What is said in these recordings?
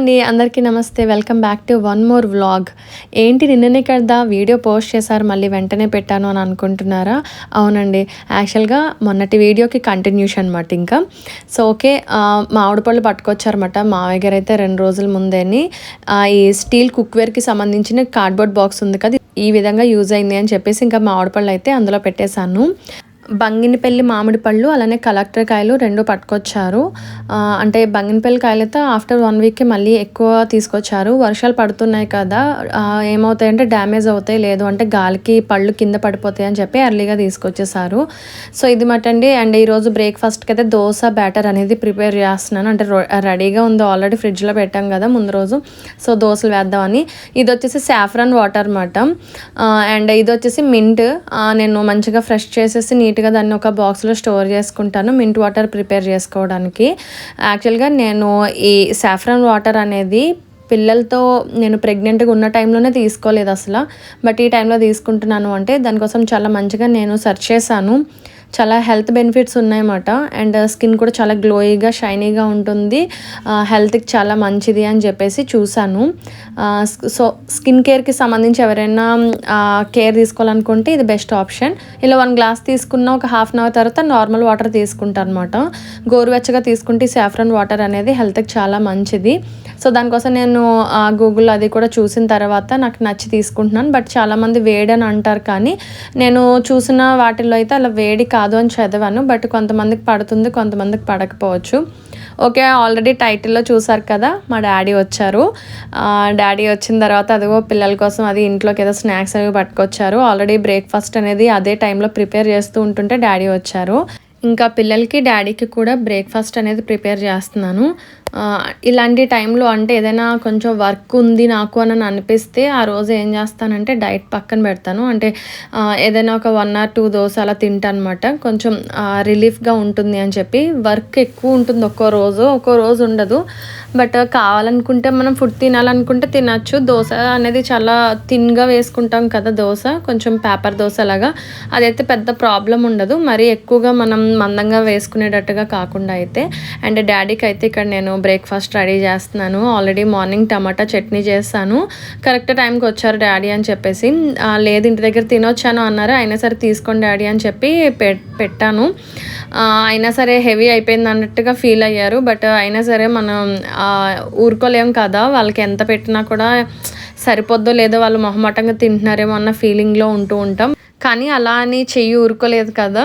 అండి అందరికీ నమస్తే. Welcome back to one more vlog. ఏంటి నిన్ననే కదా వీడియో పోస్ట్ చేశారు మళ్ళీ వెంటనే పెట్టాను అని అనుకుంటున్నారా? అవునండి. యాక్చువల్గా మొన్నటి వీడియోకి కంటిన్యూషన్ అనమాట ఇంకా. సో ఓకే మామిడి పళ్ళు పట్టుకొచ్చారన్నమాట. మావయ్య గారు అయితే రెండు రోజుల ముందేని ఈ స్టీల్ కుక్వేర్కి సంబంధించిన కార్డ్బోర్డ్ బాక్స్ ఉంది కదా ఈ విధంగా యూజ్ అయింది అని చెప్పేసి ఇంకా మామిడి పళ్ళు అయితే అందులో పెట్టేశాను. బంగినపల్లి మామిడి పళ్ళు అలానే కలెక్టర్ కాయలు రెండు పట్టుకొచ్చారు. అంటే బంగినపల్లి కాయలు అయితే ఆఫ్టర్ వన్ వీక్కి మళ్ళీ ఎక్కువ తీసుకొచ్చారు. వర్షాలు పడుతున్నాయి కదా ఏమవుతాయంటే డ్యామేజ్ అవుతాయి లేదు అంటే గాలికి పళ్ళు కింద పడిపోతాయి అని చెప్పి ఎర్లీగా తీసుకొచ్చేసారు. సో ఇది మటండి. అండ్ ఈరోజు బ్రేక్ఫాస్ట్కి అయితే దోశ బ్యాటర్ అనేది ప్రిపేర్ చేస్తున్నాను. అంటే రెడీగా ఉంది ఆల్రెడీ ఫ్రిడ్జ్లో పెట్టాం కదా ముందు రోజు. సో దోశలు వేద్దామని. ఇది వచ్చేసి సాఫ్రాన్ వాటర్ అనమాట అండ్ ఇది వచ్చేసి మింట్ నేను మంచిగా ఫ్రెష్ చేసేసి నీట్ నీట్గా దాన్ని ఒక బాక్స్లో స్టోర్ చేసుకుంటాను. మింట్ వాటర్ ప్రిపేర్ చేసుకోవడానికి. యాక్చువల్గా నేను ఈ సాఫ్రాన్ వాటర్ అనేది పిల్లలతో నేను ప్రెగ్నెంట్గా ఉన్న టైంలోనే తీసుకోలేదు అసలు. బట్ ఈ టైంలో తీసుకుంటున్నాను అంటే దానికోసం చాలా మంచిగా నేను సెర్చ్ చేశాను. చాలా హెల్త్ బెనిఫిట్స్ ఉన్నాయన్నమాట. అండ్ స్కిన్ uh, కూడా చాలా గ్లోయిగా షైనీగా ఉంటుంది. Uh, హెల్త్కి చాలా మంచిది అని చెప్పేసి చూశాను. సో స్కిన్ కేర్కి సంబంధించి ఎవరైనా uh, కేర్ తీసుకోవాలనుకుంటే ఇది బెస్ట్ ఆప్షన్ ఇలా వన్ గ్లాస్ తీసుకున్న ఒక హాఫ్ అన్ అవర్ తర్వాత నార్మల్ వాటర్ తీసుకుంటాను అనమాట గోరువెచ్చగా తీసుకుంటే సాఫ్రన్ వాటర్ అనేది హెల్త్కి చాలా మంచిది. సో దానికోసం నేను గూగుల్ అది కూడా చూసిన తర్వాత నాకు నచ్చి తీసుకుంటున్నాను. బట్ చాలామంది వేడి అని అంటారు కానీ నేను చూసిన వాటిల్లో అయితే అలా వేడి కాదు అని చదివాను బట్ కొంతమందికి పడుతుంది కొంతమందికి పడకపోవచ్చు. ఓకే ఆల్రెడీ టైటిల్లో చూసారు కదా మా డాడీ వచ్చారు. డాడీ వచ్చిన తర్వాత అదిగో పిల్లల కోసం అది ఇంట్లోకి ఏదో స్నాక్స్ అవి పట్టుకొచ్చారు. ఆల్రెడీ బ్రేక్ఫాస్ట్ అనేది అదే టైంలో ప్రిపేర్ చేస్తూ ఉంటుంటే డాడీ వచ్చారు. ఇంకా పిల్లలకి డాడీకి కూడా బ్రేక్ఫాస్ట్ అనేది ప్రిపేర్ చేస్తున్నాను. ఇలాంటి టైంలో అంటే ఏదైనా కొంచెం వర్క్ ఉంది నాకు అని అనిపిస్తే ఆ రోజు ఏం చేస్తానంటే డైట్ పక్కన పెడతాను. అంటే ఏదైనా ఒక వన్ ఆర్ టూ దోశ అలా తింటాను అనమాట కొంచెం రిలీఫ్గా ఉంటుంది అని చెప్పి. వర్క్ ఎక్కువ ఉంటుంది ఒక్కో రోజు ఒక్కో రోజు ఉండదు. బట్ కావాలనుకుంటే మనం ఫుడ్ తినాలనుకుంటే తినచ్చు. దోశ అనేది చాలా థిన్గా వేసుకుంటాం కదా దోశ. కొంచెం పేపర్ దోశ లాగా. అదైతే పెద్ద ప్రాబ్లం ఉండదు. మరీ ఎక్కువగా మనం మందంగా వేసుకునేటట్టుగా కాకుండా అయితే. అండ్ డాడీకి అయితే ఇక్కడ నేను బ్రేక్ఫాస్ట్ రెడీ చేస్తున్నాను. ఆల్రెడీ మార్నింగ్ టమాటా చట్నీ చేస్తాను కరెక్ట్ టైంకి వచ్చారు డాడీ అని చెప్పేసి. లేదు ఇంటి దగ్గర తినొచ్చాను అన్నారు. అయినా సరే తీసుకోండి డాడీ అని చెప్పి పె- పెట్టాను. అయినా సరే హెవీ అయిపోయింది అన్నట్టుగా ఫీల్ అయ్యారు. బట్ అయినా సరే మనం ఊరుకోలేం కదా. వాళ్ళకి ఎంత పెట్టినా కూడా సరిపోద్దో లేదో వాళ్ళు మొహమాటంగా తింటున్నారేమో అన్న ఫీలింగ్లో ఉంటూ ఉంటాం. కానీ అలా అని చెయ్యి ఊరుకోలేదు కదా.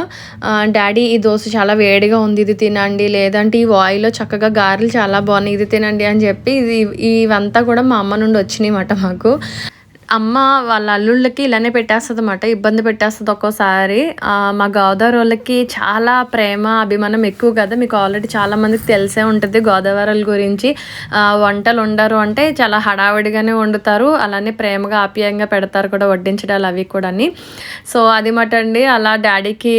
డాడీ ఈ దోశ చాలా వేడిగా ఉంది ఇది తినండి. లేదంటే ఈ వాయిలో చక్కగా గారెలు చాలా బాగున్నాయి ఇది తినండి అని చెప్పి ఇది ఇవంతా కూడా మా అమ్మ నుండి వచ్చినాయి మాట మాకు. అమ్మ వాళ్ళ అల్లుళ్ళకి ఇలానే పెట్టేస్తుంది అనమాట ఇబ్బంది పెట్టేస్తుంది ఒక్కోసారి. మా గోదావరి వాళ్ళకి చాలా ప్రేమ అభిమానం ఎక్కువ కదా మీకు ఆల్రెడీ చాలామందికి తెలిసే ఉంటుంది గోదావరి గురించి. వంటలు వండరు అంటే చాలా హడావిడిగానే వండుతారు అలానే ప్రేమగా ఆప్యాయంగా పెడతారు కూడా వడ్డించడాలు అవి కూడా సో అది మాట అండి అలా డాడీకి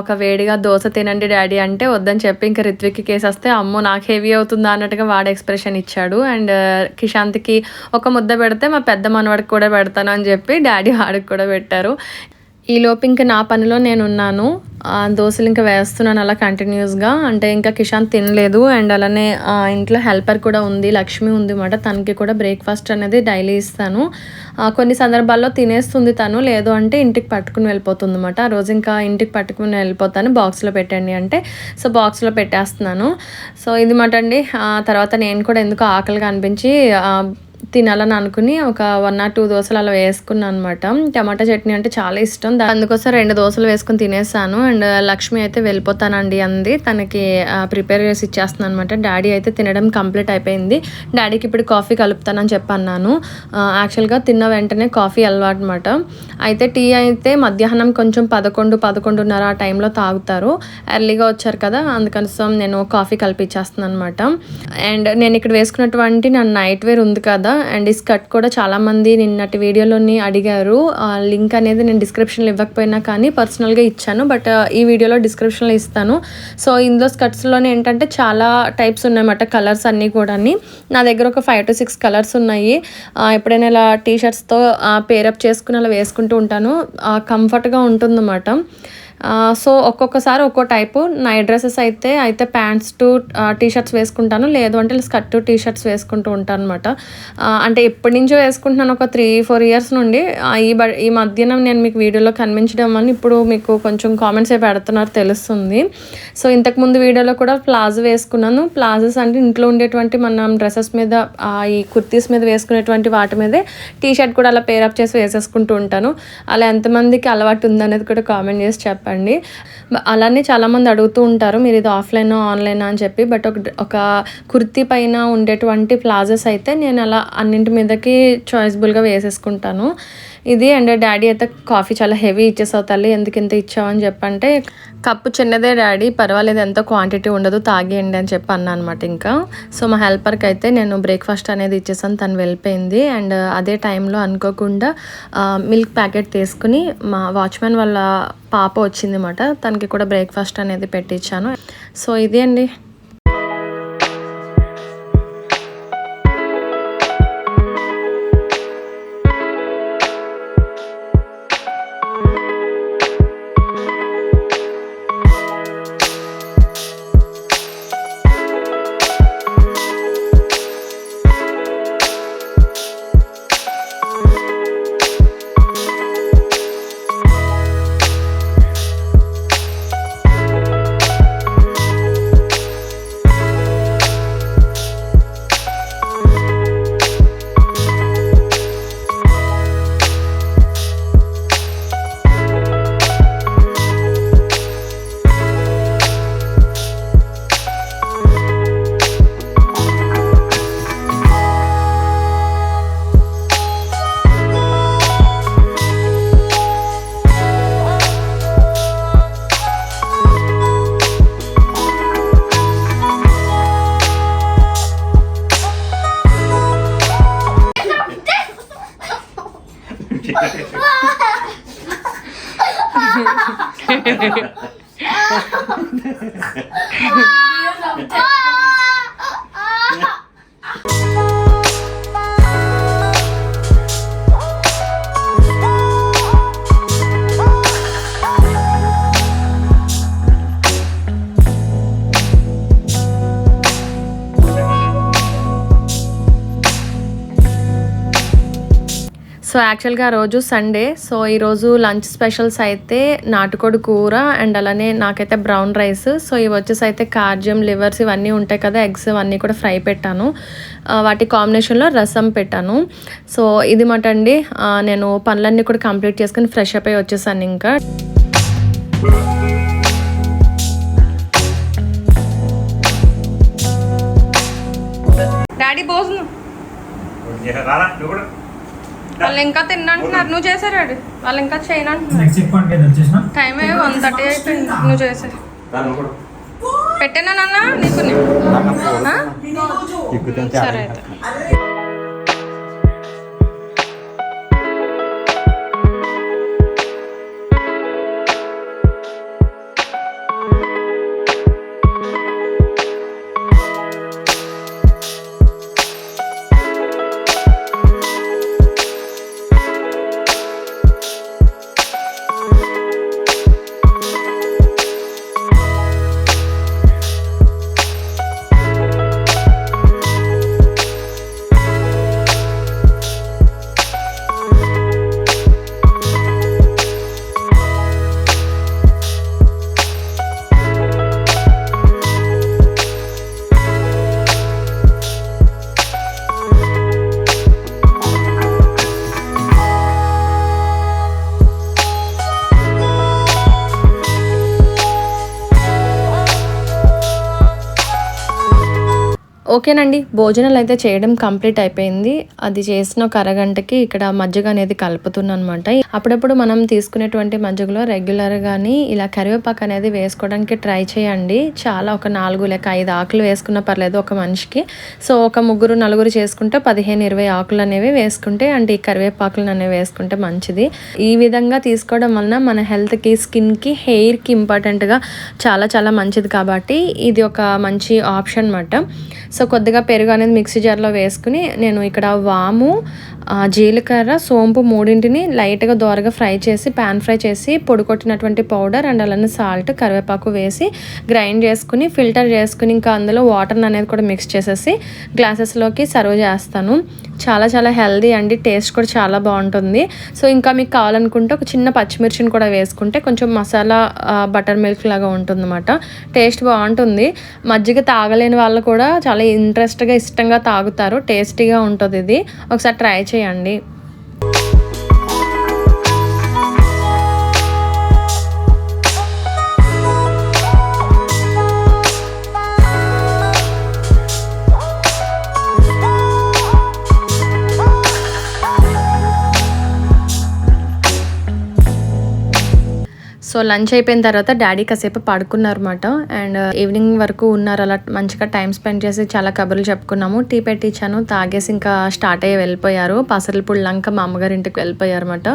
ఒక వేడిగా దోశ తినండి డాడీ అంటే వద్దని చెప్పి ఇంకా రిత్విక్కి కేసేస్తే అమ్మో నాకు హెవీ అవుతుందా అన్నట్టుగా వాడు ఎక్స్ప్రెషన్ ఇచ్చాడు. అండ్ కిషాంత్కి ఒక ముద్ద పెడితే మా పెద్ద మనవాడికి కూడా పెడతాను అని చెప్పి డాడీ వాడికి కూడా పెట్టారు. ఈ లోపు ఇంకా నా పనిలో నేను ఉన్నాను దోశలు ఇంకా వేస్తున్నాను అలా కంటిన్యూస్గా. అంటే ఇంకా కిషాన్ తినలేదు. అండ్ అలానే ఇంట్లో హెల్పర్ కూడా ఉంది లక్ష్మి ఉంది అనమాట తనకి కూడా బ్రేక్ఫాస్ట్ అనేది డైలీ ఇస్తాను. కొన్ని సందర్భాల్లో తినేస్తుంది తను. లేదు అంటే ఇంటికి పట్టుకుని వెళ్ళిపోతుంది అనమాట ఆ రోజు ఇంకా ఇంటికి పట్టుకుని వెళ్ళిపోతాను. బాక్స్లో పెట్టండి అంటే. సో బాక్స్లో పెట్టేస్తున్నాను. సో ఇది మాట అండి. ఆ, తర్వాత నేను కూడా ఎందుకు ఆకలిగా అనిపించి తినాలని అనుకుని ఒక వన్ ఆర్ టూ దోశలు అలా వేసుకున్నాను అనమాట టమాటా చట్నీ అంటే చాలా ఇష్టం. అందుకోసం రెండు దోశలు వేసుకుని తినేసాను. అండ్ లక్ష్మి అయితే వెళ్ళిపోతానండి అంది. తనకి ప్రిపేర్ చేసి ఇచ్చేస్తున్నాను అనమాట డాడీ అయితే తినడం కంప్లీట్ అయిపోయింది. డాడీకి ఇప్పుడు కాఫీ కలుపుతానని చెప్పన్నాను. యాక్చువల్గా తిన్న వెంటనే కాఫీ అలవాటు అనమాట అయితే టీ అయితే మధ్యాహ్నం కొంచెం పదకొండు పదకొండున్నర ఆ టైంలో తాగుతారు. ఎర్లీగా వచ్చారు కదా అందుకోసం నేను కాఫీ కలిపించేస్తున్నాను అనమాట అండ్ నేను ఇక్కడ వేసుకున్నటువంటి నా నైట్ వేర్ ఉంది కదా అండ్ ఈ స్కర్ట్ కూడా చాలామంది నిన్నటి వీడియోలోని అడిగారు. లింక్ అనేది నేను డిస్క్రిప్షన్లో ఇవ్వకపోయినా కానీ పర్సనల్గా ఇచ్చాను. బట్ ఈ వీడియోలో డిస్క్రిప్షన్లో ఇస్తాను. సో ఇందులో స్కర్ట్స్లోనే ఏంటంటే చాలా టైప్స్ ఉన్నాయన్నమాట కలర్స్ అన్నీ కూడా నా దగ్గర ఒక ఫైవ్ టు సిక్స్ కలర్స్ ఉన్నాయి. ఎప్పుడైనా ఇలా టీ షర్ట్స్తో పేరప్ చేసుకుని అలా వేసుకుంటూ ఉంటాను. కంఫర్ట్గా ఉంటుందన్నమాట. సో ఒక్కొక్కసారి ఒక్కో టైపు నైట్ డ్రెస్సెస్ అయితే అయితే ప్యాంట్స్ టు టీ షర్ట్స్ వేసుకుంటాను. లేదు అంటే స్కర్ట్ టీ షర్ట్స్ వేసుకుంటూ ఉంటాను అనమాట అంటే ఎప్పటి నుంచో వేసుకుంటున్నాను ఒక త్రీ ఫోర్ ఇయర్స్ నుండి. ఈ బ ఈ మధ్యన నేను మీకు వీడియోలో కనిపించడం అని ఇప్పుడు మీకు కొంచెం కామెంట్స్ ఏ పెడుతున్నారు తెలుస్తుంది. సో ఇంతకుముందు వీడియోలో కూడా ప్లాజో వేసుకున్నాను. ప్లాజోస్ అంటే ఇంట్లో ఉండేటువంటి మనం డ్రెస్సెస్ మీద ఈ కుర్తీస్ మీద వేసుకునేటువంటి వాటి మీదే టీ షర్ట్ కూడా అలా పేరప్ చేసి వేసేసుకుంటూ ఉంటాను. అలా ఎంతమందికి అలవాటు ఉందనేది కూడా కామెంట్ చేసి చెప్పండి. అలానే చాలామంది అడుగుతూ ఉంటారు మీరు ఇది ఆఫ్లైన్ ఆన్లైన్ అని చెప్పి. బట్ ఒక ఒక కుర్తీ పైన ఉండేటువంటి ప్లాజోస్ అయితే నేను అలా అన్నింటి మీదకి చాయిస్బుల్గా వేసేసుకుంటాను. ఇది అండ్ డాడీ అయితే కాఫీ చాలా హెవీ ఇచ్చేసావు తల్లి ఎందుకు ఇంత ఇచ్చావని చెప్పంటే కప్పు చిన్నదే డాడీ పర్వాలేదు ఎంత క్వాంటిటీ ఉండదు తాగేయండి అని చెప్పి అన్నా అనమాట ఇంకా. సో మా హెల్పర్కి అయితే నేను బ్రేక్ఫాస్ట్ అనేది ఇచ్చేసాను తను వెళ్ళిపోయింది. అండ్ అదే టైంలో అనుకోకుండా మిల్క్ ప్యాకెట్ తీసుకుని మా వాచ్మెన్ వాళ్ళ పాప వచ్చింది అనమాట తనకి కూడా బ్రేక్ఫాస్ట్ అనేది పెట్టించాను. సో ఇది అండి. 미연아 సో యాక్చువల్గా ఆ రోజు సండే సో ఈరోజు లంచ్ స్పెషల్స్ అయితే నాటుకోడి కూర అండ్ అలానే నాకైతే బ్రౌన్ రైస్ సో ఇవి వచ్చేసి అయితే కార్జం లివర్స్ ఇవన్నీ ఉంటాయి కదా ఎగ్స్ ఇవన్నీ కూడా ఫ్రై పెట్టాను. వాటి కాంబినేషన్లో రసం పెట్టాను. సో ఇది మాట అండి. నేను పనులన్నీ కూడా కంప్లీట్ చేసుకుని ఫ్రెష్ అప్ అయి వచ్చేసాను ఇంకా. డాడీ భోజనం. రారా? నువ్వు కూడా? వాళ్ళు ఇంకా తిన్నంటున్నారు నువ్వు చేసారు వాళ్ళు ఇంకా చేయనంటున్నారు. టైం వన్ థర్టీ అయిపోయింది నువ్వు చేసే రా నువ్వు కూడా. పెట్టానా నాన్న? నీకు? సరే అయితే. ఓకేనండి. భోజనాలు అయితే చేయడం కంప్లీట్ అయిపోయింది. అది చేసిన ఒక అరగంటకి ఇక్కడ మజ్జిగ అనేది కలుపుతున్నాను అనమాట అప్పుడప్పుడు మనం తీసుకునేటువంటి మజ్జిగలో రెగ్యులర్గాని ఇలా కరివేపాకు అనేది వేసుకోవడానికి ట్రై చేయండి. చాలా ఒక నాలుగు లేక ఐదు ఆకులు వేసుకున్న పర్లేదు ఒక మనిషికి. సో ఒక ముగ్గురు నలుగురు చేసుకుంటే పదిహేను ఇరవై ఆకులు అనేవి వేసుకుంటే అంటే ఈ కరివేపాకులు అనేవి వేసుకుంటే మంచిది. ఈ విధంగా తీసుకోవడం వలన మన హెల్త్కి స్కిన్కి హెయిర్కి ఇంపార్టెంట్గా చాలా చాలా మంచిది కాబట్టి ఇది ఒక మంచి ఆప్షన్ అన్నమాట. సో కొద్దిగా పెరుగు అనేది మిక్సీ జార్లో వేసుకుని నేను ఇక్కడ వాము జీలకర్ర సోంపు మూడింటిని లైట్గా దోరగా ఫ్రై చేసి పాన్ ఫ్రై చేసి పొడికొట్టినటువంటి పౌడర్ అండ్ అలానే సాల్ట్ కరివేపాకు వేసి గ్రైండ్ చేసుకుని ఫిల్టర్ చేసుకుని ఇంకా అందులో వాటర్ అనేది కూడా మిక్స్ చేసేసి గ్లాసెస్లోకి సర్వ్ చేస్తాను. చాలా చాలా హెల్దీ అండి టేస్ట్ కూడా చాలా బాగుంటుంది. సో ఇంకా మీకు కావాలనుకుంటే ఒక చిన్న పచ్చిమిర్చిని కూడా వేసుకుంటే కొంచెం మసాలా బటర్ మిల్క్ లాగా ఉంటుందన్నమాట. టేస్ట్ బాగుంటుంది. మజ్జిగ తాగలేని వాళ్ళు కూడా చాలా ఇంట్రెస్ట్గా ఇష్టంగా తాగుతారు టేస్టీగా ఉంటుంది ఇది. ఒకసారి ట్రై చేయండి. సో లంచ్ అయిపోయిన తర్వాత డాడీ కాసేపు పడుకున్నారన్నమాట. అండ్ uh, ఈవినింగ్ వరకు ఉన్నారు. అలా మంచిగా టైం స్పెండ్ చేసి చాలా కబుర్లు చెప్పుకున్నాము. టీ పెట్టించాను తాగేసి ఇంకా స్టార్ట్ అయ్యి వెళ్ళిపోయారు. పసలు పుళ్ళంక మా అమ్మగారి ఇంటికి వెళ్ళిపోయారు అనమాట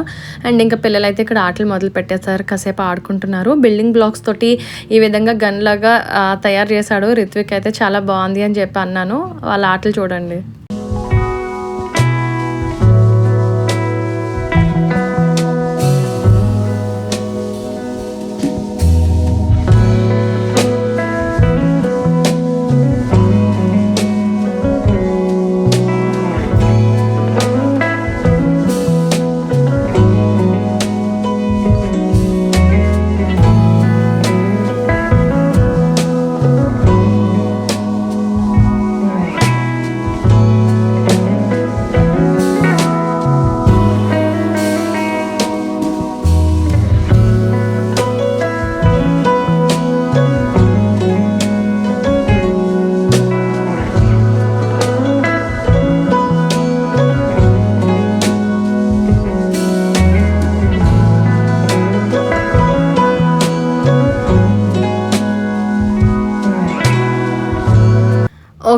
అండ్ ఇంకా పిల్లలు అయితే ఇక్కడ ఆటలు మొదలు పెట్టేశారు. కాసేపు ఆడుకుంటున్నారు. బిల్డింగ్ బ్లాక్స్ తోటి ఈ విధంగా గన్ లాగా uh, తయారు చేశాడు. రిత్విక్ అయితే చాలా బాగుంది అని చెప్పి అన్నాను. వాళ్ళ ఆటలు చూడండి.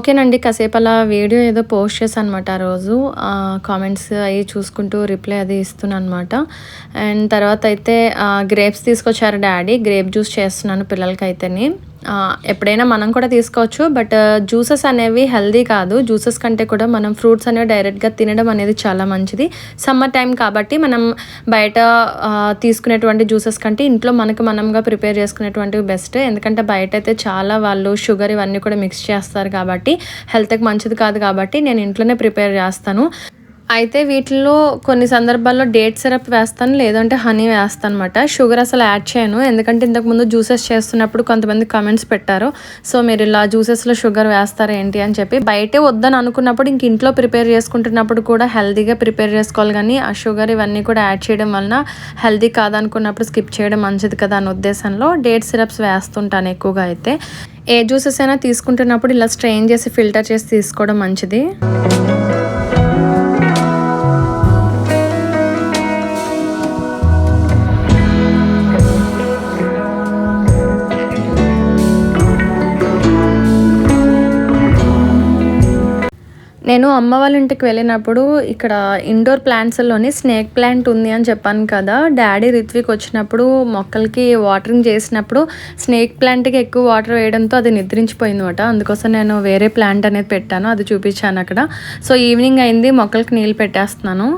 ఓకేనండి కాసేపు అలా వీడియో ఏదో పోస్ట్ చేశాను అనమాట ఆ రోజు. కామెంట్స్ అవి చూసుకుంటూ రిప్లై అది ఇస్తున్నాను అనమాట అండ్ తర్వాత అయితే గ్రేప్స్ తీసుకొచ్చారు డాడీ. గ్రేప్ జ్యూస్ చేస్తున్నాను పిల్లలకి ఎప్పుడైనా మనం కూడా తీసుకోవచ్చు బట్ జ్యూసెస్ అనేవి హెల్దీ కాదు. జ్యూసెస్ కంటే కూడా మనం ఫ్రూట్స్ అనేవి డైరెక్ట్గా తినడం అనేది చాలా మంచిది. సమ్మర్ టైం కాబట్టి మనం బయట తీసుకునేటువంటి జ్యూసెస్ కంటే ఇంట్లో మనకు మనంగా ప్రిపేర్ చేసుకునేటువంటివి బెస్ట్. ఎందుకంటే బయట అయితే చాలా వాళ్ళు షుగర్ ఇవన్నీ కూడా మిక్స్ చేస్తారు కాబట్టి హెల్త్కి మంచిది కాదు కాబట్టి నేను ఇంట్లోనే ప్రిపేర్ చేస్తాను. అయితే వీటిలో కొన్ని సందర్భాల్లో డేట్ సిరప్ వేస్తాను లేదంటే హనీ వేస్తాను అనమాట షుగర్ అసలు యాడ్ చేయను. ఎందుకంటే ఇంతకుముందు జ్యూసెస్ చేస్తున్నప్పుడు కొంతమంది కమెంట్స్ పెట్టారు. సో మీరు ఇలా జ్యూసెస్లో షుగర్ వేస్తారా ఏంటి అని చెప్పి. బయటే వద్దని అనుకున్నప్పుడు ఇంక ఇంట్లో ప్రిపేర్ చేసుకుంటున్నప్పుడు కూడా హెల్తీగా ప్రిపేర్ చేసుకోవాలి. కానీ ఆ షుగర్ ఇవన్నీ కూడా యాడ్ చేయడం వలన హెల్తీ కాదనుకున్నప్పుడు స్కిప్ చేయడం మంచిది కదా అనే ఉద్దేశంలో డేట్ సిరప్స్ వేస్తుంటాను ఎక్కువగా అయితే. ఏ జ్యూసెస్ అయినా తీసుకుంటున్నప్పుడు ఇలా స్ట్రెయిన్ చేసి ఫిల్టర్ చేసి తీసుకోవడం మంచిది. అమ్మ వాళ్ళ ఇంటికి వెళ్ళినప్పుడు ఇక్కడ ఇండోర్ ప్లాంట్స్లోని స్నేక్ ప్లాంట్ ఉంది అని చెప్పాను కదా. డాడీ రిత్విక్ వచ్చినప్పుడు మొక్కలకి వాటరింగ్ చేసినప్పుడు స్నేక్ ప్లాంట్కి ఎక్కువ వాటర్ వేయడంతో అది నిద్రించిపోయిందన్నమాట. అందుకోసం నేను వేరే ప్లాంట్ అనేది పెట్టాను అది చూపించాను అక్కడ. సో ఈవినింగ్ అయింది మొక్కలకి నీళ్ళు పెట్టేస్తున్నాను.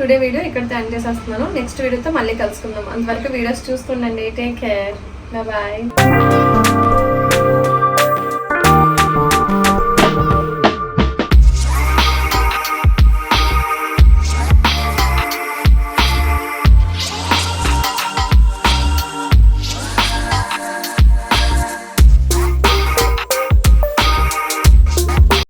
టుడే వీడియో ఇక్కడితో ఎండ్ చేసేస్తున్నాను. నెక్స్ట్ వీడియోతో మళ్ళీ కలుసుకుందాం. అంతవరకు వీడియోస్ చూస్తుండండి. Take care. బాయ్.